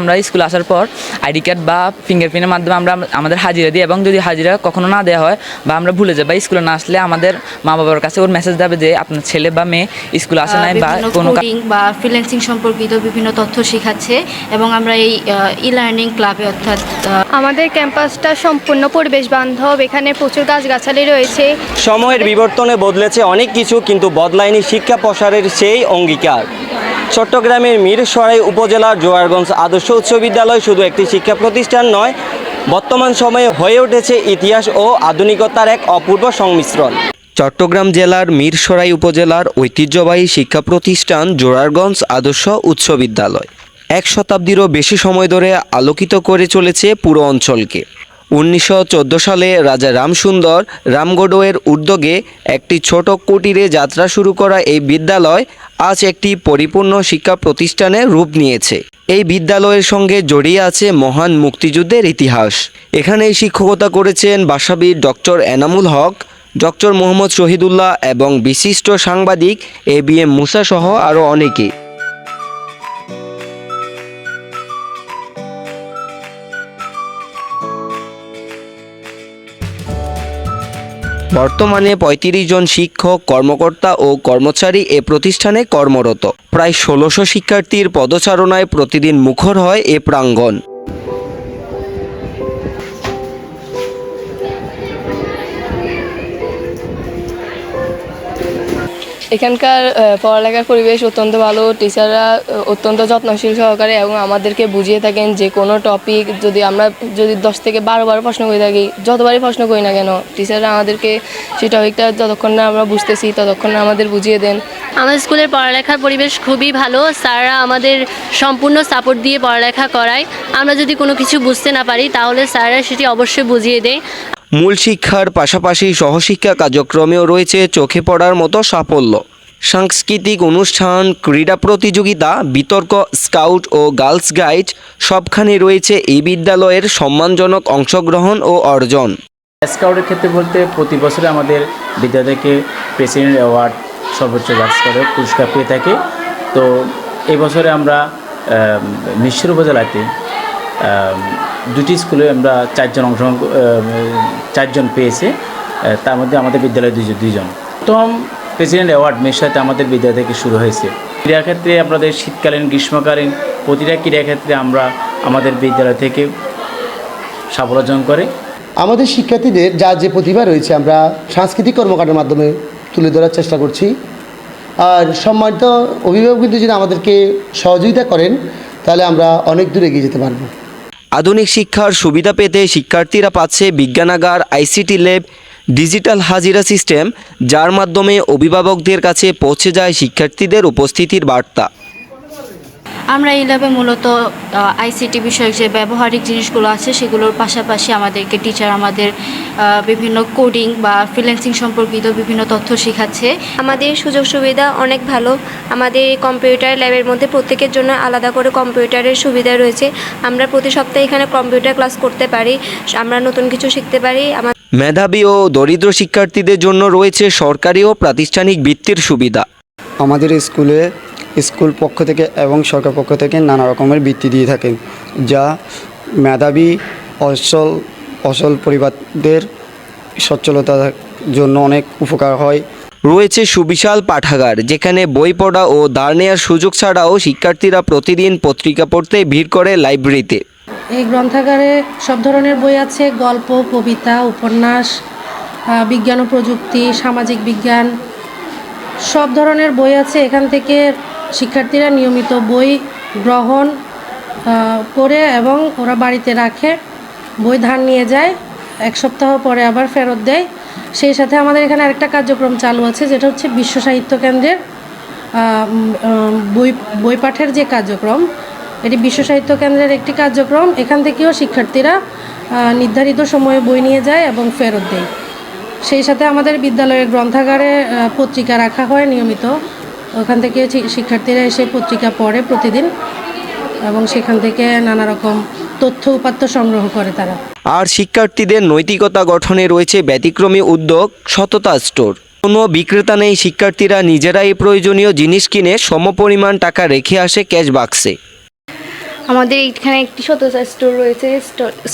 আমরা স্কুলে আসার পর আইডি কার্ড বা ফিঙ্গারপ্রিন্টের মাধ্যমে আমরা আমাদের হাজিরা দিই এবং যদি হাজিরা কখনো না দেওয়া হয় বা আমরা ভুলে যাই বা স্কুলে না আসলে আমাদের মা বাবার কাছে ওর মেসেজ দেবে যে আপনার ছেলে বা মেয়ে স্কুলে আসে নাই বা কোনো বা ফ্রিল্যান্সিং সম্পর্কিত বিভিন্ন তথ্য শেখাচ্ছে এবং আমরা এই ই লার্নিং ক্লাবে অর্থাৎ আমাদের ক্যাম্পাসটা সম্পূর্ণ পরিবেশ বান্ধব এখানে প্রচুর গাছগাছালি রয়েছে। সময়ের বিবর্তনে বদলেছে অনেক কিছু কিন্তু বদলায়নি শিক্ষা প্রসারের সেই অঙ্গীকার। চট্টগ্রামের মিরসরাই উপজেলার জোয়ারগঞ্জ আদর্শ উচ্চ বিদ্যালয় শুধু একটি শিক্ষা প্রতিষ্ঠান নয়, বর্তমান সময়ে হয়ে উঠেছে ইতিহাস ও আধুনিকতার এক অপূর্ব সংমিশ্রণ। চট্টগ্রাম জেলার মিরসরাই উপজেলার ঐতিহ্যবাহী শিক্ষা প্রতিষ্ঠান জোরারগঞ্জ আদর্শ উচ্চ বিদ্যালয়। এক শতাব্দীরও বেশি সময় ধরে আলোকিত করে চলেছে পুরো অঞ্চলকে। উনিশশো চোদ্দ সালে রাজা রামসুন্দর রামগডোয়ের উদ্যোগে একটি ছোট কুটিরে যাত্রা শুরু করা এই বিদ্যালয় আজ একটি পরিপূর্ণ শিক্ষা প্রতিষ্ঠানে রূপ নিয়েছে। এই বিদ্যালয়ের সঙ্গে জড়িয়ে আছে মহান মুক্তিযুদ্ধের ইতিহাস। এখানেই শিক্ষকতা করেছেন বাসাবির ডক্টর এনামুল হক, ডক্টর মোহাম্মদ শহীদুল্লাহ এবং বিশিষ্ট সাংবাদিক এ বি এম মুসা সহ আরও অনেকে। বর্তমানে পঁয়ত্রিশ জন শিক্ষক, কর্মকর্তা ও কর্মচারী এ প্রতিষ্ঠানে কর্মরত। প্রায় ষোলোশো শিক্ষার্থীর পদচারণায় প্রতিদিন মুখর হয় এ প্রাঙ্গণ। এখানকার পড়ালেখার পরিবেশ অত্যন্ত ভালো, টিচাররা অত্যন্ত যত্নশীল সহকারে এবং আমাদেরকে বুঝিয়ে থাকেন যে কোনো টপিক যদি আমরা যদি দশ থেকে বারো বার প্রশ্ন করে থাকি, যতবারই প্রশ্ন করি না কেন, টিচাররা আমাদেরকে সেই টপিকটা যতক্ষণ না আমরা বুঝতেছি, ততক্ষণ না আমাদের বুঝিয়ে দেন। আমাদের স্কুলের পড়ালেখার পরিবেশ খুবই ভালো, স্যাররা আমাদের সম্পূর্ণ সাপোর্ট দিয়ে পড়ালেখা করায়। আমরা যদি কোনো কিছু বুঝতে না পারি, তাহলে স্যাররা সেটি অবশ্যই বুঝিয়ে দেয়। মূল শিক্ষার পাশাপাশি সহশিক্ষা কার্যক্রমেও রয়েছে চোখে পড়ার মতো সাফল্য। সাংস্কৃতিক অনুষ্ঠান ক্রীড়া প্রতিযোগিতা বিতর্ক স্কাউট ও গার্লস গাইড সবখানে রয়েছে এই বিদ্যালয়ের সম্মানজনক অংশগ্রহণ ও অর্জন। স্কাউটের ক্ষেত্রে বলতে প্রতি বছরে আমাদের বিদ্যালয়কে প্রেসিডেন্ট অ্যাওয়ার্ড সর্বোচ্চ স্কাউটের পুরস্কার পেয়ে থাকে। তো এবছরে আমরা আম, মিশ্র উপজেলাতে দুটি স্কুলে আমরা চারজন অংশগ্রহণ চারজন পেয়েছে। তার মধ্যে আমাদের বিদ্যালয়ে দুইজন দুইজন। প্রথম প্রেসিডেন্ট অ্যাওয়ার্ড মেশাতে আমাদের বিদ্যালয় থেকে শুরু হয়েছে। ক্রীড়াক্ষেত্রে আমাদের শীতকালীন, গ্রীষ্মকালীন প্রতিটা ক্রীড়াক্ষেত্রে আমরা আমাদের বিদ্যালয় থেকে সাফল্য অর্জন করে। আমাদের শিক্ষার্থীদের যা যে প্রতিভা রয়েছে আমরা সাংস্কৃতিক কর্মকাণ্ডের মাধ্যমে তুলে ধরার চেষ্টা করছি। আর সম্মানিত অভিভাবক কিন্তু যদি আমাদেরকে সহযোগিতা করেন, তাহলে আমরা অনেক দূর এগিয়ে যেতে পারব। আধুনিক শিক্ষার সুবিধা পেতে শিক্ষার্থীরা পাচ্ছে বিজ্ঞানাগার, আইসিটি ল্যাব, ডিজিটাল হাজিরা সিস্টেম, যার মাধ্যমে অভিভাবকদের কাছে পৌঁছে যায় শিক্ষার্থীদের উপস্থিতির বার্তা। আমরা এই ল্যাবে মূলত আইসিটি বিষয়ক যে ব্যবহারিক জিনিসগুলো আছে সেগুলোর পাশাপাশি আমাদেরকে টিচার আমাদের বিভিন্ন কোডিং বা ফ্রিল্যান্সিং সম্পর্কিত বিভিন্ন তথ্য শেখাচ্ছে। আমাদের সুযোগ সুবিধা অনেক ভালো। আমাদের এই কম্পিউটার ল্যাবের মধ্যে প্রত্যেকের জন্য আলাদা করে কম্পিউটারের সুবিধা রয়েছে। আমরা প্রতি সপ্তাহে এখানে কম্পিউটার ক্লাস করতে পারি। আমরা নতুন কিছু শিখতে পারি। আমার মেধাবী ও দরিদ্র শিক্ষার্থীদের জন্য রয়েছে সরকারি ও প্রাতিষ্ঠানিক বৃত্তির সুবিধা। আমাদের স্কুলে স্কুল পক্ষ থেকে এবং সরকার পক্ষ থেকে নানা রকমের বৃত্তি দিয়ে থাকেন যা মেধাবী অসল অসল পরিবারদের সচ্ছলতার জন্য অনেক উপকার হয়। রয়েছে সুবিশাল পাঠাগার যেখানে বই পড়া ও দাঁড় নেওয়ার সুযোগ ছাড়াও শিক্ষার্থীরা প্রতিদিন পত্রিকা পড়তে ভিড় করে লাইব্রেরিতে। এই গ্রন্থাগারে সব ধরনের বই আছে গল্প কবিতা উপন্যাস বিজ্ঞান ও প্রযুক্তি সামাজিক বিজ্ঞান সব ধরনের বই আছে। এখান থেকে শিক্ষার্থীরা নিয়মিত বই গ্রহণ করে এবং ওরা বাড়িতে রাখে। বই ধার নিয়ে যায়, এক সপ্তাহ পরে আবার ফেরত দেয়। সেই সাথে আমাদের এখানে আরেকটা কার্যক্রম চালু আছে, যেটা হচ্ছে বিশ্ব সাহিত্য কেন্দ্রের বই বই পাঠের যে কার্যক্রম, এটি বিশ্ব সাহিত্য কেন্দ্রের একটি কার্যক্রম। এখান থেকেও শিক্ষার্থীরা নির্ধারিত সময়ে বই নিয়ে যায় এবং ফেরত দেয়। সেই সাথে আমাদের বিদ্যালয়ের গ্রন্থাগারে পত্রিকা রাখা হয় নিয়মিত। ওখান থেকে শিক্ষার্থীরা এসে পত্রিকা পড়ে প্রতিদিন এবং সেখান থেকে নানা রকম তথ্য উপাত্ত সংগ্রহ করে তারা। আর শিক্ষার্থীদের নৈতিকতা গঠনে রয়েছে ব্যতিক্রমী উদ্যোগ সততা স্টোর। কোনো বিক্রেতা নেই, শিক্ষার্থীরা নিজেরাই প্রয়োজনীয় জিনিস কিনে সমপরিমাণ টাকা রেখে আসে ক্যাশ বাক্সে আমাদের এখানে একটি সততা স্টোর রয়েছে।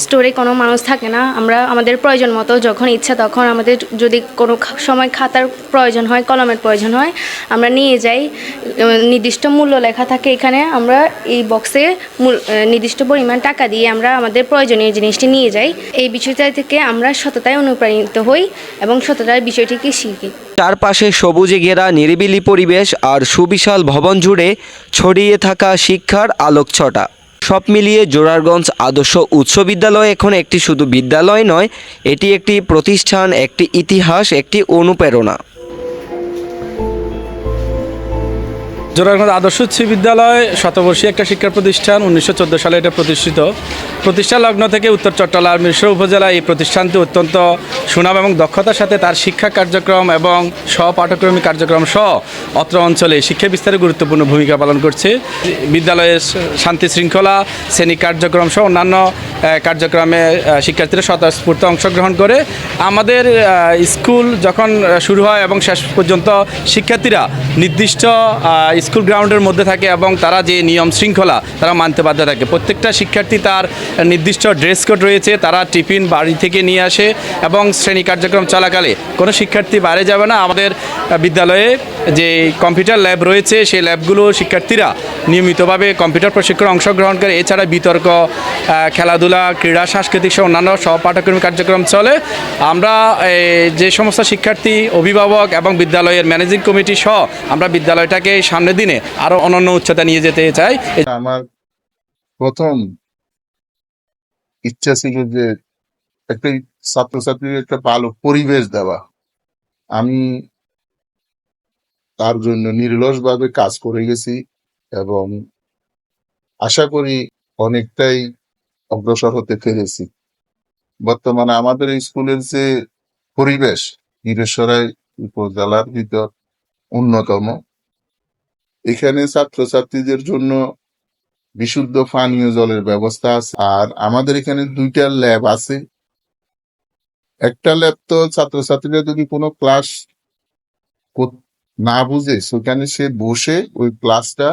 স্টোরে কোনো মানুষ থাকে না। আমরা আমাদের প্রয়োজন মতো যখন ইচ্ছা তখন আমাদের যদি কোনো সময় খাতার প্রয়োজন হয়, কলমের প্রয়োজন হয়, আমরা নিয়ে যাই। নির্দিষ্ট মূল্য লেখা থাকে এখানে। আমরা এই বক্সে নির্দিষ্ট পরিমাণ টাকা দিয়ে আমরা আমাদের প্রয়োজনীয় জিনিসটি নিয়ে যাই। এই বিষয়টা থেকে আমরা সততায় অনুপ্রাণিত হই এবং সততার বিষয়টিকে শিখি। চারপাশে সবুজে ঘেরা নিরিবিলি পরিবেশ আর সুবিশাল ভবন জুড়ে ছড়িয়ে থাকা শিক্ষার আলোকছটা। সব মিলিয়ে জোরারগঞ্জ আদর্শ উচ্চ বিদ্যালয় এখন একটি শুধু বিদ্যালয় নয়, এটি একটি প্রতিষ্ঠান, একটি ইতিহাস, একটি অনুপ্রেরণা। জোরারগঞ্জ আদর্শ উচ্চ বিদ্যালয় শতবর্ষী একটা শিক্ষা প্রতিষ্ঠান, উনিশশো চোদ্দ সালে এটা প্রতিষ্ঠিত। প্রতিষ্ঠা লগ্ন থেকে উত্তর চট্টলার মিশ্র উপজেলা এই প্রতিষ্ঠানটি অত্যন্ত সুনাম এবং দক্ষতার সাথে তার শিক্ষা কার্যক্রম এবং স্বপাঠক্রমিক কার্যক্রম সহ অত্র অঞ্চলে শিক্ষা বিস্তারে গুরুত্বপূর্ণ ভূমিকা পালন করছে। বিদ্যালয়ের শান্তি শৃঙ্খলা, শ্রেণি কার্যক্রম সহ অন্যান্য কার্যক্রমে শিক্ষার্থীরা স্বতঃস্ফূর্ত অংশগ্রহণ করে। আমাদের স্কুল যখন শুরু হয় এবং শেষ পর্যন্ত শিক্ষার্থীরা নির্দিষ্ট স্কুল গ্রাউন্ডের মধ্যে থাকে এবং তারা যে নিয়ম শৃঙ্খলা তারা মানতে বাধ্য থাকে। প্রত্যেকটা শিক্ষার্থী তার নির্দিষ্ট ড্রেস কোড রয়েছে, তারা টিফিন বাড়ি থেকে নিয়ে আসে এবং শ্রেণি কার্যক্রম চলাকালে। কোনো শিক্ষার্থী বাইরে যাবে না। আমাদের বিদ্যালয়ে যে কম্পিউটার ল্যাব রয়েছে, সেই ল্যাবগুলো শিক্ষার্থীরা নিয়মিতভাবে কম্পিউটার প্রশিক্ষণে অংশগ্রহণ করে। এছাড়া বিতর্ক খেলাধুলা, ক্রীড়া, সাংস্কৃতিক সহ অন্যান্য সহপাঠক্রমিক কার্যক্রম চলে। আমরা যে সমস্ত শিক্ষার্থী, অভিভাবক এবং বিদ্যালয়ের ম্যানেজিং কমিটি সহ আমরা বিদ্যালয়টাকে সামনের দিনে আরও অনন্য উচ্চতা নিয়ে যেতে চাই আমার প্রথম ইচ্ছা ছিল যে একটা ছাত্রছাত্রীর একটা ভালো পরিবেশ দেওয়া। আমি তার জন্য নির্লস ভাবে কাজ করে গেছি এবং আশা করি অনেকটাই অগ্রসর হতে পেরেছি। বর্তমানে আমাদের স্কুলের যে পরিবেশ, নিরেশ্বরাই উপজেলার ভিতর অন্যতম। এখানে ছাত্রছাত্রীদের জন্য বিশুদ্ধ পানীয় জলের ব্যবস্থা আছে। আর আমাদের এখানে দুইটা ল্যাব আছে। একটা ল্যাব তো ছাত্রছাত্রীরা যদি কোনো ক্লাস না বুঝে, সেখানে সে বসে ওই ক্লাসটা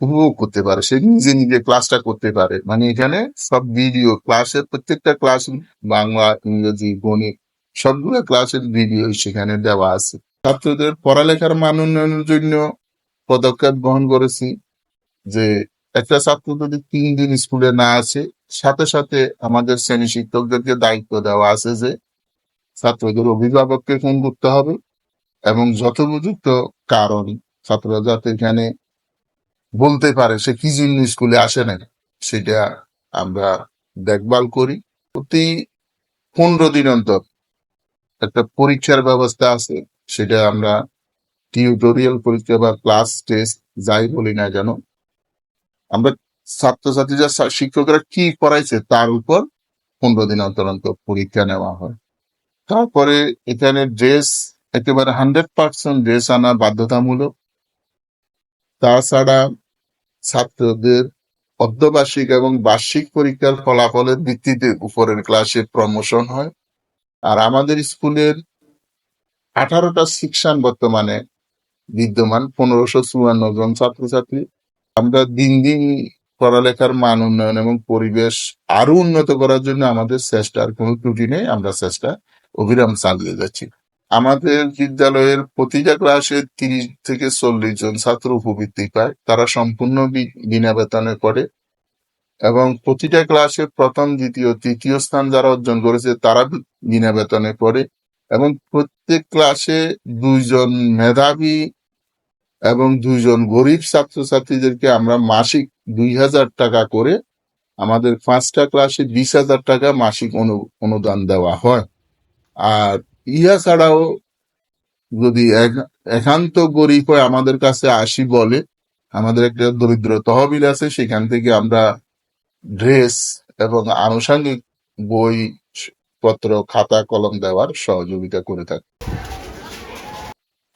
উপভোগ করতে পারে। সে নিজে নিজে ক্লাসটা করতে পারে। মানে এখানে সব ভিডিও ক্লাসের প্রত্যেকটা ক্লাস বাংলা, ইংরেজি, গণিত, সবগুলো ক্লাসের ভিডিও সেখানে দেওয়া আছে। ছাত্রদের পড়ালেখার মান উন্নয়নের জন্য পদক্ষেপ গ্রহণ করেছি যে একটা ছাত্র যদি তিন দিন স্কুলে না আসে, সাথে সাথে আমাদের শ্রেণি শিক্ষকদেরকে দায়িত্ব দেওয়া আছে যে ছাত্রদের অভিভাবককে ফোন করতে হবে এবং যথোপযুক্ত কারণ ছাত্ররা যাতে এখানে বলতে পারে সে কি জন্য স্কুলে আসে না সেটা আমরা দেখভাল করি। প্রতি পনেরো দিন অন্তর একটা পরীক্ষার ব্যবস্থা আছে, সেটা আমরা টিউটোরিয়াল পরীক্ষা বা ক্লাস টেস্ট, যাই বলি না কেন, আমরা ছাত্রছাত্রীরা শিক্ষকরা কি করাইছে তার উপর পনেরো দিন অন্তর পরীক্ষা নেওয়া হয়। তারপরে এখানে ড্রেস, একেবারে হান্ড্রেড পার্সেন্ট ড্রেস আনা বাধ্যতামূলক। তাছাড়া ছাত্রদের অর্ধবার্ষিক এবং বার্ষিক পরীক্ষার ফলাফলের ভিত্তিতে উপরের ক্লাসে প্রমোশন হয়। আর আমাদের স্কুলের আঠারোটা সেকশন বর্তমানে বিদ্যমান, পনেরোশো চুয়ান্ন জন ছাত্রছাত্রী। আমরা দিন দিন পড়ালেখার মান উন্নয়ন এবং পরিবেশ আরও উন্নত করার জন্য আমাদের চেষ্টার কোনো ত্রুটি নেই, আমরা চেষ্টা, অবিরাম চালিয়ে যাচ্ছি। আমাদের বিদ্যালয়ের প্রতিটা ক্লাসে তিরিশ থেকে চল্লিশ জন ছাত্র উপবৃত্তি পায়। তারা সম্পূর্ণ বিনা বেতনে পড়ে। এবং প্রতিটা ক্লাসে প্রথম, দ্বিতীয়, তৃতীয় স্থান যারা অর্জন করেছে, তারা বিনা বেতনে পড়ে। এবং প্রত্যেক ক্লাসে দুইজন মেধাবী এবং দুইজন গরিব ছাত্রছাত্রীদেরকে আমরা মাসিক দুই হাজার টাকা করে আমাদের পাঁচটা ক্লাসে বিশ হাজার টাকা মাসিক অনু- অনুদান দেওয়া হয়। আর ইহা ছাড়াও যদি এক- একান্ত গরিব হয় আমাদের কাছে আসি বলে, আমাদের একটা দরিদ্র তহবিল আছে, সেখান থেকে আমরা ড্রেস এবং আনুষঙ্গিক বই পত্র, খাতা, কলম দেওয়ার সহযোগিতা করে থাকি।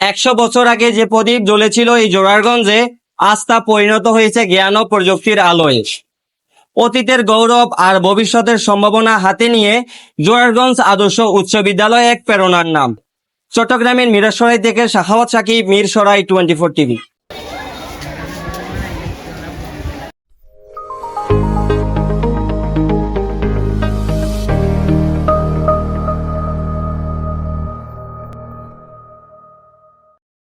একশো বছর আগে যে প্রদীপ জ্বলেছিল এই জোরারগঞ্জে, আজ তা পরিণত হয়েছে জ্ঞান ও প্রযুক্তির আলোয়। অতীতের গৌরব আর ভবিষ্যতের সম্ভাবনা হাতে নিয়ে জোরারগঞ্জ আদর্শ উচ্চ বিদ্যালয় এক প্রেরণার নাম। চট্টগ্রামের মিরাসরাই থেকে Sakhawat Sakib Mirsarai twenty four TV.